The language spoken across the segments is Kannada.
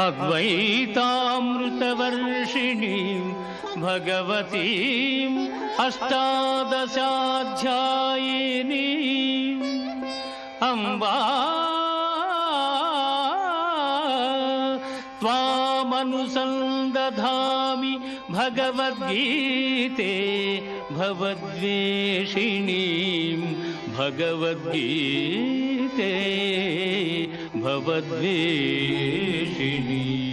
अद्वैतामृतवर्षिणीं भगवतीम् अष्टादशाध्यायिनीम् अम्बा त्वामनुसन्दधामि भगवद्गीते भवद्वेषिणीं भगवद्गीते भवद्वेषिणी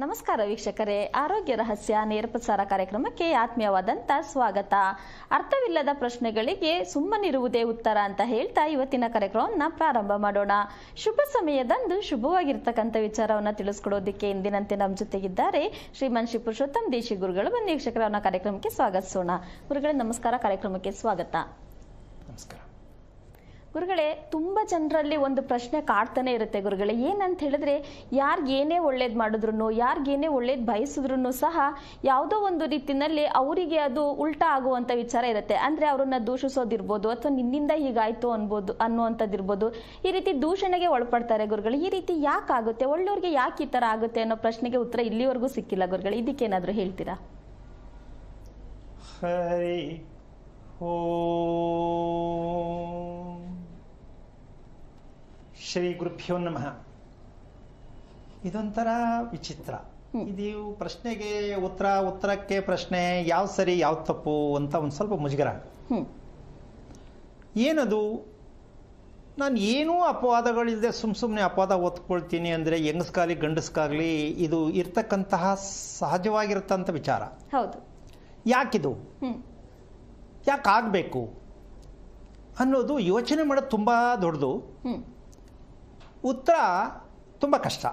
ನಮಸ್ಕಾರ ವೀಕ್ಷಕರೇ. ಆರೋಗ್ಯ ರಹಸ್ಯ, ನೇರ ಪ್ರಸಾರ ಕಾರ್ಯಕ್ರಮಕ್ಕೆ ಆತ್ಮೀಯವಾದಂತ ಸ್ವಾಗತ. ಅರ್ಥವಿಲ್ಲದ ಪ್ರಶ್ನೆಗಳಿಗೆ ಸುಮ್ಮನಿರುವುದೇ ಉತ್ತರ ಅಂತ ಹೇಳ್ತಾ ಇವತ್ತಿನ ಕಾರ್ಯಕ್ರಮವನ್ನ ಪ್ರಾರಂಭ ಮಾಡೋಣ. ಶುಭ ಸಮಯದಂದು ಶುಭವಾಗಿರ್ತಕ್ಕಂಥ ವಿಚಾರವನ್ನ ತಿಳಿಸ್ಕೊಡೋದಕ್ಕೆ ಎಂದಿನಂತೆ ನಮ್ಮ ಜೊತೆಗಿದ್ದಾರೆ ಶ್ರೀಮನ್ ಶ್ರೀ ಪುರುಷೋತ್ತಮ್ ದೇಶಿ ಗುರುಗಳು. ಬನ್ನಿ ವೀಕ್ಷಕರವನ್ನ ಕಾರ್ಯಕ್ರಮಕ್ಕೆ ಸ್ವಾಗತಿಸೋಣ. ಗುರುಗಳ, ನಮಸ್ಕಾರ. ಕಾರ್ಯಕ್ರಮಕ್ಕೆ ಸ್ವಾಗತ. ನಮಸ್ಕಾರ. ಗುರುಗಳೇ, ತುಂಬ ಜನರಲ್ಲಿ ಒಂದು ಪ್ರಶ್ನೆ ಕಾಡ್ತಾನೆ ಇರುತ್ತೆ ಗುರುಗಳೇ. ಏನಂತ ಹೇಳಿದ್ರೆ ಯಾರಿಗೇನೇ ಒಳ್ಳೇದು ಮಾಡಿದ್ರು ಯಾರಿಗೇನೇ ಒಳ್ಳೇದು ಬಯಸಿದ್ರು ಸಹ ಯಾವುದೋ ಒಂದು ರೀತಿಯಲ್ಲಿ ಅವರಿಗೆ ಅದು ಉಲ್ಟಾ ಆಗುವಂಥ ವಿಚಾರ ಇರುತ್ತೆ. ಅಂದರೆ ಅವರನ್ನ ದೂಷಿಸೋದಿರ್ಬೋದು, ಅಥವಾ ನಿನ್ನಿಂದ ಹೀಗಾಯ್ತು ಅನ್ಬೋದು, ಅನ್ನುವಂಥದ್ದಿರ್ಬೋದು. ಈ ರೀತಿ ದೂಷಣೆಗೆ ಒಳಪಡ್ತಾರೆ ಗುರುಗಳು. ಈ ರೀತಿ ಯಾಕೆ ಆಗುತ್ತೆ? ಒಳ್ಳೆಯವ್ರಿಗೆ ಯಾಕೆ ಈ ಥರ ಆಗುತ್ತೆ ಅನ್ನೋ ಪ್ರಶ್ನೆಗೆ ಉತ್ತರ ಇಲ್ಲಿವರೆಗೂ ಸಿಕ್ಕಿಲ್ಲ ಗುರುಗಳು. ಇದಕ್ಕೇನಾದರೂ ಹೇಳ್ತೀರಾ? ಹರಿ ಓಂ. ಶ್ರೀ ಗುರುಭ್ಯೋ ನಮಃ. ಇದೊಂಥರ ವಿಚಿತ್ರ. ಇದು ಪ್ರಶ್ನೆಗೆ ಉತ್ತರ ಉತ್ತರಕ್ಕೆ ಪ್ರಶ್ನೆ ಯಾವ ಸರಿ ಯಾವ ತಪ್ಪು ಅಂತ ಒಂದು ಸ್ವಲ್ಪ ಮುಜುಗರ. ಏನದು? ನಾನು ಏನೂ ಅಪವಾದಗಳಿಲ್ಲದೆ ಸುಮ್ಮ ಸುಮ್ಮನೆ ಅಪವಾದ ಓದ್ಕೊಳ್ತೀನಿ ಅಂದರೆ ಹೆಂಗಸ್ಗಾಗಲಿ ಗಂಡಸ್ಗಾಗಲಿ ಇದು ಇರ್ತಕ್ಕಂತಹ ಸಹಜವಾಗಿರ್ತಂಥ ವಿಚಾರ. ಹೌದು. ಯಾಕಿದು? ಯಾಕೆ ಆಗಬೇಕು ಅನ್ನೋದು ಯೋಚನೆ ಮಾಡೋದು ತುಂಬ ದೊಡ್ಡದು. ಉತ್ತರ ತುಂಬ ಕಷ್ಟ.